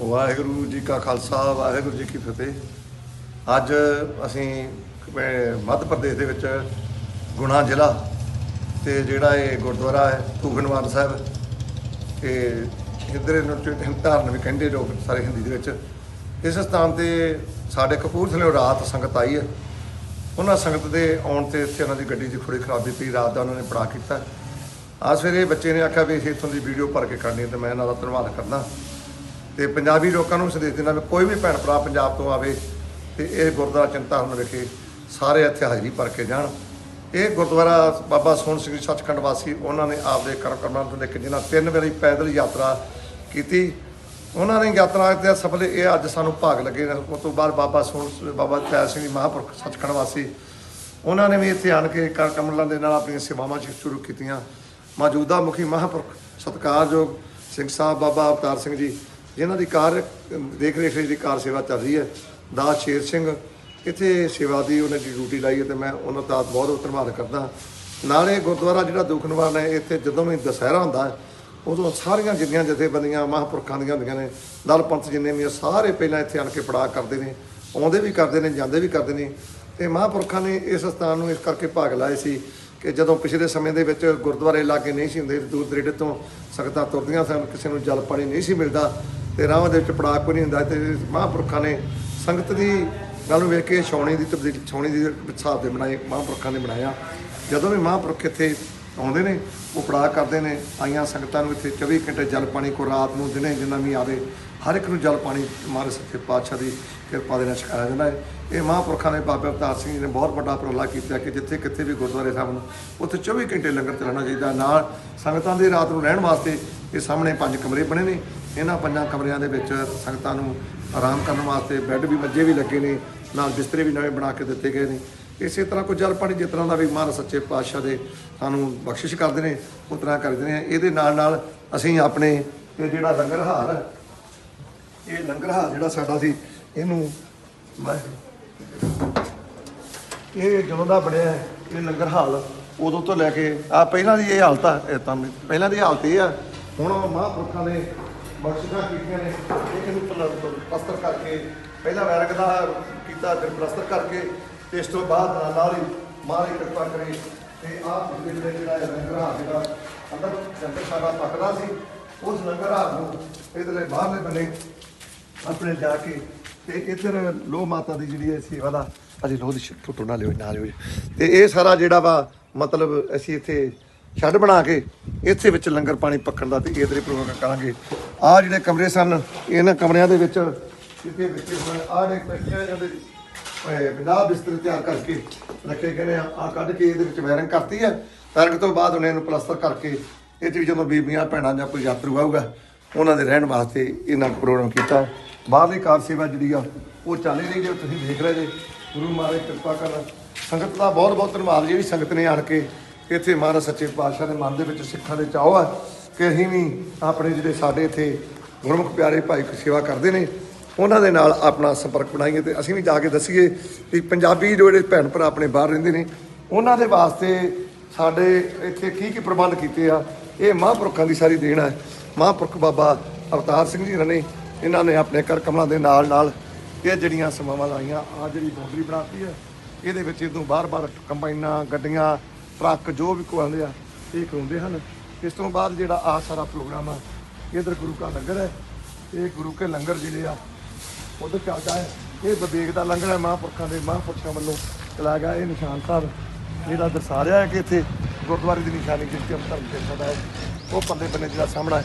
ਵਾਹਿਗੁਰੂ ਜੀ ਕਾ ਖਾਲਸਾ, ਵਾਹਿਗੁਰੂ ਜੀ ਕੀ ਫਤਿਹ। ਅੱਜ ਅਸੀਂ ਮੱਧ ਪ੍ਰਦੇਸ਼ ਦੇ ਵਿੱਚ ਗੁਣਾ ਜ਼ਿਲ੍ਹਾ ਤੇ ਜਿਹੜਾ ਇਹ ਗੁਰਦੁਆਰਾ ਹੈ ਤੂਗਨਵਾਰ ਸਾਹਿਬ ਇਹ ਇੱਧਰ ਇਹਨੂੰ ਧਾਰਨ ਵੀ ਕਹਿੰਦੇ ਲੋਕ ਸਾਰੇ ਹਿੰਦੀ ਦੇ ਵਿੱਚ। ਇਸ ਸਥਾਨ ਤੇ ਸਾਡੇ ਕਪੂਰਥਲੇ ਰਾਤ ਸੰਗਤ ਆਈ ਹੈ। ਉਹਨਾਂ ਸੰਗਤ ਦੇ ਆਉਣ ਤੇ ਇੱਥੇ ਉਹਨਾਂ ਦੀ ਗੱਡੀ ਦੀ ਥੋੜੀ ਖਰਾਬੀ ਪਈ ਰਾਤ ਦਾ ਉਹਨਾਂ ਨੇ ਪੜਾ ਕੀਤਾ। ਆ ਸਵੇਰੇ ਬੱਚੇ ਨੇ ਆਖਿਆ ਵੀ ਅਸੀਂ ਇੱਥੋਂ ਦੀ ਵੀਡੀਓ ਭਰ ਕੇ ਕਰਨੀ ਹੈ ਤੇ ਮੈਂ ਇਹਨਾਂ ਦਾ ਧੰਨਵਾਦ ਕਰਦਾ। ਤੇ ਪੰਜਾਬੀ ਲੋਕਾਂ ਨੂੰ ਸੰਦੇਸ਼ ਦੇਣਾ ਵੀ ਕੋਈ ਵੀ ਭੈਣ ਭਰਾ ਪੰਜਾਬ ਤੋਂ ਆਵੇ ਤੇ ਇਹ ਗੁਰਦੁਆਰਾ ਚਿੰਤਾ ਹੁਣ ਵਿਖੇ ਸਾਰੇ ਇੱਥੇ ਹਾਜ਼ਰੀ ਭਰ ਕੇ ਜਾਣ। ਇਹ ਗੁਰਦੁਆਰਾ ਬਾਬਾ ਸੋਹਣ ਸਿੰਘ ਜੀ ਸੱਚਖੰਡ ਵਾਸੀ, ਉਹਨਾਂ ਨੇ ਆਪਦੇ ਕਰਮ ਕਰਮਾਂ ਤੋਂ ਲੈ ਕੇ ਜਿਹਨਾਂ ਤਿੰਨ ਵਾਰੀ ਪੈਦਲ ਯਾਤਰਾ ਕੀਤੀ, ਉਹਨਾਂ ਨੇ ਯਾਤਰਾ ਦੇ ਸਫਲ ਇਹ ਅੱਜ ਸਾਨੂੰ ਭਾਗ ਲੱਗੇ ਨੇ। ਉਸ ਤੋਂ ਬਾਅਦ ਬਾਬਾ ਸੋਹਣ ਬਾਬਾ ਤੈਰ ਸਿੰਘ ਜੀ ਮਹਾਂਪੁਰਖ ਸੱਚਖੰਡ ਵਾਸੀ, ਉਹਨਾਂ ਨੇ ਵੀ ਇੱਥੇ ਆਣ ਕੇ ਕਰ ਕਮਲਾਂ ਦੇ ਨਾਲ ਆਪਣੀਆਂ ਸੇਵਾਵਾਂ ਚ ਸ਼ੁਰੂ ਕੀਤੀਆਂ। ਮੌਜੂਦਾ ਮੁਖੀ ਮਹਾਂਪੁਰਖ ਸਤਿਕਾਰਯੋਗ ਸਿੰਘ ਸਾਹਿਬ ਬਾਬਾ ਅਵਤਾਰ ਸਿੰਘ ਜੀ ਜਿਨ੍ਹਾਂ ਦੀ ਕਾਰ ਦੇਖ ਰੇਖ ਦੀ ਕਾਰ ਸੇਵਾ ਚੱਲ ਰਹੀ ਹੈ। ਦਾਸ ਸ਼ੇਰ ਸਿੰਘ ਇੱਥੇ ਸੇਵਾ ਦੀ ਉਹਨਾਂ ਦੀ ਡਿਊਟੀ ਲਾਈ ਹੈ ਤੇ ਮੈਂ ਉਹਨਾਂ ਦਾ ਬਹੁਤ ਧੰਨਵਾਦ ਕਰਦਾ। ਨਾਲੇ ਗੁਰਦੁਆਰਾ ਜਿਹੜਾ ਦੁੱਖ ਨਿਵਾਰਨ ਹੈ ਇੱਥੇ ਜਦੋਂ ਵੀ ਦੁਸਹਿਰਾ ਹੁੰਦਾ ਉਦੋਂ ਸਾਰੀਆਂ ਜਿੰਨੀਆਂ ਜਥੇਬੰਦੀਆਂ ਮਹਾਂਪੁਰਖਾਂ ਦੀਆਂ ਹੁੰਦੀਆਂ ਨੇ ਦਲ ਪੰਥ ਜਿੰਨੇ ਵੀ ਆ, ਸਾਰੇ ਪਹਿਲਾਂ ਇੱਥੇ ਆਣ ਕੇ ਪੜਾ ਕਰਦੇ ਨੇ ਆਉਂਦੇ ਵੀ ਕਰਦੇ ਨੇ ਜਾਂਦੇ ਵੀ ਕਰਦੇ ਨੇ। ਤੇ ਮਹਾਂਪੁਰਖਾਂ ਨੇ ਇਸ ਸਥਾਨ ਨੂੰ ਇਸ ਕਰਕੇ ਭਾਗ ਲਾਏ ਸੀ ਕਿ ਜਦੋਂ ਪਿਛਲੇ ਸਮੇਂ ਦੇ ਵਿੱਚ ਗੁਰਦੁਆਰੇ ਲਾਗੇ ਨਹੀਂ ਸੀ ਹੁੰਦੇ ਦੂਰ ਦਰੇਡੇ ਤੋਂ ਸੰਗਤਾਂ ਤੁਰਦੀਆਂ ਸਨ ਕਿਸੇ ਨੂੰ ਜਲ ਪਾਣੀ ਨਹੀਂ ਸੀ ਮਿਲਦਾ ਤੇ ਰਾਹਾਂ ਦੇ ਵਿੱਚ ਪੜਾਅ ਕੋਈ ਨਹੀਂ ਹੁੰਦਾ ਤੇ ਮਹਾਂਪੁਰਖਾਂ ਨੇ ਸੰਗਤ ਦੀ ਗੱਲ ਨੂੰ ਵੇਖ ਕੇ ਛਾਉਣੀ ਦੀ ਤਬਦੀਲੀ, ਛਾਉਣੀ ਦੀ ਹਿਸਾਬ ਦੇ ਬਣਾਏ, ਮਹਾਂਪੁਰਖਾਂ ਨੇ ਬਣਾਇਆ। ਜਦੋਂ ਵੀ ਮਹਾਂਪੁਰਖ ਇੱਥੇ ਆਉਂਦੇ ਨੇ, ਉਹ ਪੜਾਅ ਕਰਦੇ ਨੇ, ਆਈਆਂ ਸੰਗਤਾਂ ਨੂੰ ਇੱਥੇ 24 ਘੰਟੇ ਜਲ ਪਾਣੀ ਕੋ ਰਾਤ ਨੂੰ ਦਿਨੇ ਜਿੰਨਾ ਵੀ ਆਵੇ, ਹਰ ਇੱਕ ਨੂੰ ਜਲ ਪਾਣੀ ਮਾਰੇ ਸੱਚੇ ਪਾਤਸ਼ਾਹ ਦੀ ਕਿਰਪਾ ਦੇ ਨਾਲ ਛਕਾਇਆ ਜਾਂਦਾ ਹੈ। ਇਹ ਮਹਾਂਪੁਰਖਾਂ ਨੇ ਬਾਬਾ ਅਵਤਾਰ ਸਿੰਘ ਜੀ ਨੇ ਬਹੁਤ ਵੱਡਾ ਉਪਰਾਲਾ ਕੀਤਾ ਕਿ ਜਿੱਥੇ ਕਿੱਥੇ ਵੀ ਗੁਰਦੁਆਰੇ ਸਾਹਿਬ ਨੂੰ, ਉੱਥੇ 24 ਘੰਟੇ ਲੰਗਰ ਚਲਾਉਣਾ ਚਾਹੀਦਾ ਨਾਲ ਸੰਗਤਾਂ ਦੇ ਰਾਤ ਨੂੰ ਰਹਿਣ ਵਾਸਤੇ ਇਹ ਸਾਹਮਣੇ ਪੰਜ ਕਮਰੇ ਬਣੇ ਨੇ। ਇਹਨਾਂ ਪੰਜਾਂ ਕਮਰਿਆਂ ਦੇ ਵਿੱਚ ਸੰਗਤਾਂ ਨੂੰ ਆਰਾਮ ਕਰਨ ਵਾਸਤੇ ਬੈੱਡ ਵੀ ਮੰਜੇ ਵੀ ਲੱਗੇ ਨੇ, ਨਾਲ ਬਿਸਤਰੇ ਵੀ ਨਵੇਂ ਬਣਾ ਕੇ ਦਿੱਤੇ ਗਏ ਨੇ। ਇਸੇ ਤਰ੍ਹਾਂ ਕੋਈ ਜਲ ਪਾਣੀ ਜਿਸ ਤਰ੍ਹਾਂ ਦਾ ਵੀ ਮਹਾਰਾਜ ਸੱਚੇ ਪਾਤਸ਼ਾਹ ਦੇ ਸਾਨੂੰ ਬਖਸ਼ਿਸ਼ ਕਰਦੇ ਨੇ ਉਸ ਤਰ੍ਹਾਂ ਕਰਦੇ ਨੇ ਇਹਦੇ ਨਾਲ ਨਾਲ ਅਸੀਂ ਆਪਣੇ ਇਹ ਜਿਹੜਾ ਲੰਗਰ ਹਾਰ, ਇਹ ਲੰਗਰ ਹਾਲ ਜਿਹੜਾ ਸਾਡਾ ਸੀ, ਇਹਨੂੰ ਇਹ ਜਦੋਂ ਦਾ ਬਣਿਆ ਇਹ ਲੰਗਰ ਹਾਲ, ਉਦੋਂ ਤੋਂ ਲੈ ਕੇ ਆ ਪਹਿਲਾਂ ਦੀ ਇਹ ਹਾਲਤ ਆ ਪਹਿਲਾਂ ਦੀ ਹਾਲਤ ਇਹ ਆ। ਹੁਣ ਮਹਾਂਪੁਰਖਾਂ ਨੇ ਬਖਸ਼ਿਸ਼ਾਂ ਕੀਤੀਆਂ ਨੇ। ਇਹ ਇਹਨੂੰ ਪਲਸਤਰ ਕਰਕੇ, ਪਹਿਲਾਂ ਵੈਰਗ ਦਾ ਕੀਤਾ, ਫਿਰ ਪਲਸਤਰ ਕਰਕੇ, ਤੇ ਇਸ ਤੋਂ ਬਾਅਦ ਨਾਲ ਨਾਲ ਹੀ ਮਹਾਰਾਜ ਕਿਰਪਾ ਕਰੇ ਤੇ ਆਹ ਪਿਛਲੇ ਜਿਹੜਾ ਲੰਗਰ ਹਾਲ ਜਿਹੜਾ ਅੰਦਰ ਲੰਗਰ ਸਾਡਾ ਪੱਕਦਾ ਸੀ, ਉਸ ਲੰਗਰ ਹਾਲ ਨੂੰ ਇਧਰਲੇ ਬਾਹਰਲੇ ਬੰਨੇ ਆਪਣੇ ਜਾ ਕੇ ਤੇ ਇੱਧਰ ਲੋ ਮਾਤਾ ਦੀ ਜਿਹੜੀ ਹੈ ਸੇਵਾ ਦਾ, ਅਸੀਂ ਲੋ ਦੀ ਫੋਟੋ ਨਾ ਲਿਓ ਨਾ ਲਿਓ ਤੇ ਇਹ ਸਾਰਾ ਜਿਹੜਾ ਵਾ, ਮਤਲਬ ਅਸੀਂ ਇੱਥੇ ਛੱਡ ਬਣਾ ਕੇ ਇੱਥੇ ਵਿੱਚ ਲੰਗਰ ਪਾਣੀ ਪੱਕਣ ਦਾ ਤੇ ਇਧਰੇ ਪ੍ਰੋਗਰਾਮ ਕਰਾਂਗੇ। ਆਹ ਜਿਹੜੇ ਕਮਰੇ ਸਨ, ਇਹਨਾਂ ਕਮਰਿਆਂ ਦੇ ਵਿੱਚ ਜਿੱਥੇ ਵਿੱਚ ਆਹ ਜਿਹੜੇ ਕੱਚੇ ਜਾਂਦੇ ਬਿਨਾ ਬਿਸਤਰੇ ਤਿਆਰ ਕਰਕੇ ਰੱਖੇ ਗਏ ਨੇ। ਆ ਕੱਢ ਕੇ ਇਹਦੇ ਵਿੱਚ ਵਾਇਰਿੰਗ ਕਰਤੀ ਹੈ। ਵਾਇਰਿੰਗ ਤੋਂ ਬਾਅਦ ਉਹਨੇ ਇਹਨੂੰ ਪਲਸਤਰ ਕਰਕੇ ਇਹ 'ਚ ਜਦੋਂ ਬੀਬੀਆਂ, ਭੈਣਾਂ ਜਾਂ ਕੋਈ ਯਾਤਰੂ ਆਊਗਾ, ਉਹਨਾਂ ਦੇ ਰਹਿਣ ਵਾਸਤੇ ਇਹਨਾਂ ਪ੍ਰੋਗਰਾਮ ਕੀਤਾ। ਬਾਹਰਲੀ ਕਾਰ ਸੇਵਾ ਜਿਹੜੀ ਆ, ਉਹ ਚੱਲ ਰਹੀ ਜੇ ਤੁਸੀਂ ਦੇਖ ਰਹੇ ਜੇ। ਗੁਰੂ ਮਹਾਰਾਜ ਕਿਰਪਾ ਕਰਨ। ਸੰਗਤ ਦਾ ਬਹੁਤ ਬਹੁਤ ਧੰਨਵਾਦ। ਜਿਹੜੀ ਸੰਗਤ ਨੇ ਆਣ ਕੇ ਇੱਥੇ ਮਹਾਰਾਜ ਸੱਚੇ ਪਾਤਸ਼ਾਹ ਦੇ ਮਨ ਦੇ ਵਿੱਚ ਸਿੱਖਾਂ ਦੇ ਚਾਅ ਆ ਕਿ ਅਸੀਂ ਵੀ ਆਪਣੇ ਜਿਹੜੇ ਸਾਡੇ ਇੱਥੇ ਗੁਰਮੁਖ ਪਿਆਰੇ ਭਾਈ ਸੇਵਾ ਕਰਦੇ ਨੇ, ਉਹਨਾਂ ਦੇ ਨਾਲ ਆਪਣਾ ਸੰਪਰਕ ਬਣਾਈਏ ਤੇ ਅਸੀਂ ਵੀ ਜਾ ਕੇ ਦੱਸੀਏ ਵੀ ਪੰਜਾਬੀ ਜਿਹੜੇ ਭੈਣ ਭਰਾ ਆਪਣੇ ਬਾਹਰ ਰਹਿੰਦੇ ਨੇ, ਉਹਨਾਂ ਦੇ ਵਾਸਤੇ ਸਾਡੇ ਇੱਥੇ ਕੀ ਕੀ ਪ੍ਰਬੰਧ ਕੀਤੇ ਆ, ਇਹ ਮਹਾਂਪੁਰਖਾਂ ਦੀ ਸਾਰੀ ਦੇਣ ਹੈ ਮਹਾਂਪੁਰਖ ਬਾਬਾ ਅਵਤਾਰ ਸਿੰਘ ਜੀ ਨੇ, ਇਹਨਾਂ ਨੇ ਆਪਣੇ ਕਰ ਕਮਲਾਂ ਦੇ ਨਾਲ ਨਾਲ ਇਹ ਜਿਹੜੀਆਂ ਸਮਾਵਾਂ ਲਾਈਆਂ ਆ ਜਿਹੜੀ ਬਾਉਂਡਰੀ ਬਣਾਤੀ ਹੈ ਇਹਦੇ ਵਿੱਚ ਇਦੋਂ ਬਾਰ-ਬਾਰ ਕੰਬਾਈਨਾਂ, ਗੱਡੀਆਂ ਟਰੱਕ ਜੋ ਵੀ ਕੋ ਆ, ਇਹ ਕਰਾਉਂਦੇ ਹਨ। ਇਸ ਤੋਂ ਬਾਅਦ ਜਿਹੜਾ ਆ ਸਾਰਾ ਪ੍ਰੋਗਰਾਮ ਆ, ਇਧਰ ਗੁਰੂ ਕਾ ਲੰਗਰ ਹੈ। ਇਹ ਗੁਰੂ ਕੇ ਲੰਗਰ ਜਿਹੜੇ ਆ, ਉਧਰ ਚੱਲਦਾ ਹੈ। ਇਹ ਵਿਵੇਕ ਦਾ ਲੰਗਰ ਹੈ, ਮਹਾਂਪੁਰਖਾਂ ਦੇ ਮਹਾਂਪੁਰਖਾਂ ਵੱਲੋਂ ਚਲਾਇਆ ਗਿਆ। ਇਹ ਨਿਸ਼ਾਨ ਸਾਹਿਬ ਜਿਹੜਾ ਦਰਸਾ ਰਿਹਾ ਹੈ ਕਿ ਇੱਥੇ ਗੁਰਦੁਆਰੇ ਦੀ ਨਿਸ਼ਾਨੀ ਜਿੱਥੇ ਧਰਮ ਤੇ ਸਦਾ ਹੈ, ਉਹ ਪੱਲੇ ਬੰਨੇ ਜਿਹੜਾ ਸਾਹਮਣਾ ਹੈ,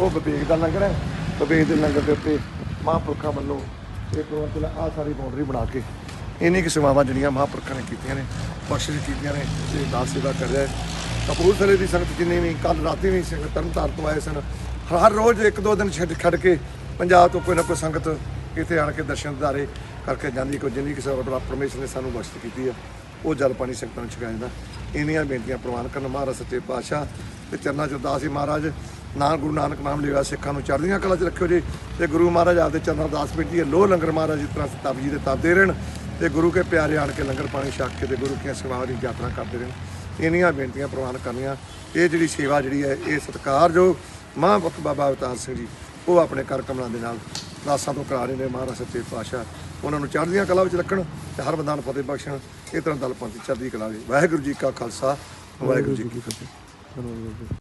ਉਹ ਵਿਵੇਕ ਦਾ ਲੰਗਰ ਹੈ। ਵਿਵੇਕ ਦੇ ਲੰਗਰ ਦੇ ਉੱਤੇ ਮਹਾਂਪੁਰਖਾਂ ਵੱਲੋਂ ਇਹ ਪ੍ਰੋਗਰਾਮ ਚਲਾ ਆ ਸਾਰੀ ਬਾਉਂਡਰੀ ਬਣਾ ਕੇ ਇੰਨੀ ਕਿ ਸੇਵਾਵਾਂ ਜਿਹੜੀਆਂ ਮਹਾਂਪੁਰਖਾਂ ਨੇ ਕੀਤੀਆਂ ਨੇ, ਬਖਸ਼ਿਸ਼ ਕੀਤੀਆਂ ਨੇ, ਤੇ ਦਾਸ ਸੇਵਾ ਕਰ ਰਿਹਾ। ਹੈ ਕਪੂਰਥਲੇ ਦੀ ਸੰਗਤ ਜਿੰਨੀ ਵੀ ਕੱਲ ਰਾਤੀ ਵੀ ਸਿੰਘ ਤਰਨਤਾਰਨ ਤੋਂ ਆਏ ਸਨ, ਹਰ ਰੋਜ਼ ਇੱਕ ਦੋ ਦਿਨ ਛੱਡ ਛੱਡ ਕੇ ਪੰਜਾਬ ਤੋਂ ਕੋਈ ਨਾ ਕੋਈ ਸੰਗਤ ਇੱਥੇ ਆਣ ਕੇ ਦਰਸ਼ਨ ਦਿਦਾਰੇ ਕਰਕੇ ਜਾਂਦੀ ਕੋਈ ਜਿੰਨੀ ਕਿਸੇ ਰੱਬ ਪਰਮੇਸ਼ਰ ਨੇ ਸਾਨੂੰ ਬਖਸ਼ਿਸ਼ ਕੀਤੀ ਹੈ, ਉਹ ਜਲ ਪਾਣੀ ਸੰਗਤਾਂ ਨੂੰ ਛਕਾਇਆ ਜਾਂਦਾ। ਇੰਨੀਆਂ ਬੇਨਤੀਆਂ ਪ੍ਰਵਾਨ ਕਰਨ, ਮਹਾਰਾਜ ਸੱਚੇ ਪਾਤਸ਼ਾਹ ਤੇ ਚਰਨਾਂ ਚ ਅਰਦਾਸ ਸੀ ਮਹਾਰਾਜ ਨਾਨ ਗੁਰੂ ਨਾਨਕ ਨਾਮ ਲਿਆ, ਸਿੱਖਾਂ ਨੂੰ ਚੜ੍ਹਦੀਆਂ ਕਲਾ ਚ ਰੱਖਿਓ ਜੀ, ਤੇ ਗੁਰੂ ਮਹਾਰਾਜ ਆਪਦੇ ਚਰਨਾਂ ਦਾਸ ਬੇਨਤੀ ਹੈ, ਲੋਹ ਲੰਗਰ ਮਹਾਰਾਜ ਜਿਸ ਤਰ੍ਹਾਂ ਤਪ ਜੀ ਦੇ ਤਪ ਦੇ ਰਹਿਣ। ਤੇ ਗੁਰੂ ਕੇ ਪਿਆਰੇ ਆਣ ਕੇ ਲੰਗਰ ਪਾਣੀ ਛਕ ਕੇ ਤੇ ਗੁਰੂ ਕੀਆਂ ਸੇਵਾਵਾਂ ਦੀ ਯਾਤਰਾ ਕਰਦੇ ਰਹਿਣ ਇਹਨੀਆਂ ਬੇਨਤੀਆਂ ਪ੍ਰਵਾਨ ਕਰਨੀਆਂ। ਇਹ ਜਿਹੜੀ ਸੇਵਾ ਜਿਹੜੀ ਹੈ, ਇਹ ਸਤਿਕਾਰਯੋਗ ਮਹਾਂਪੁਰਖ ਬਾਬਾ ਅਵਤਾਰ ਸਿੰਘ ਜੀ, ਉਹ ਆਪਣੇ ਕਰ ਕਮਲਾਂ ਦੇ ਨਾਲ ਦਾਸਾਂ ਤੋਂ ਕਰਾ ਰਹੇ ਨੇ। ਮਹਾਰਾਜ ਸੱਚੇ ਪਾਤਸ਼ਾਹ ਉਹਨਾਂ ਨੂੰ ਚੜ੍ਹਦੀਆਂ ਕਲਾ ਵਿੱਚ ਰੱਖਣ ਤੇ ਹਰ ਬੰਦਾ ਨੂੰ ਫਤਿਹ ਬਖਸ਼ਣ। ਇਹ ਤਰ੍ਹਾਂ ਦਲ ਪੰਥ ਚੜ੍ਹਦੀ ਕਲਾ ਵਿੱਚ। ਵਾਹਿਗੁਰੂ ਜੀ ਕਾ ਖਾਲਸਾ, ਵਾਹਿਗੁਰੂ ਜੀ ਕੀ ਫਤਿਹ।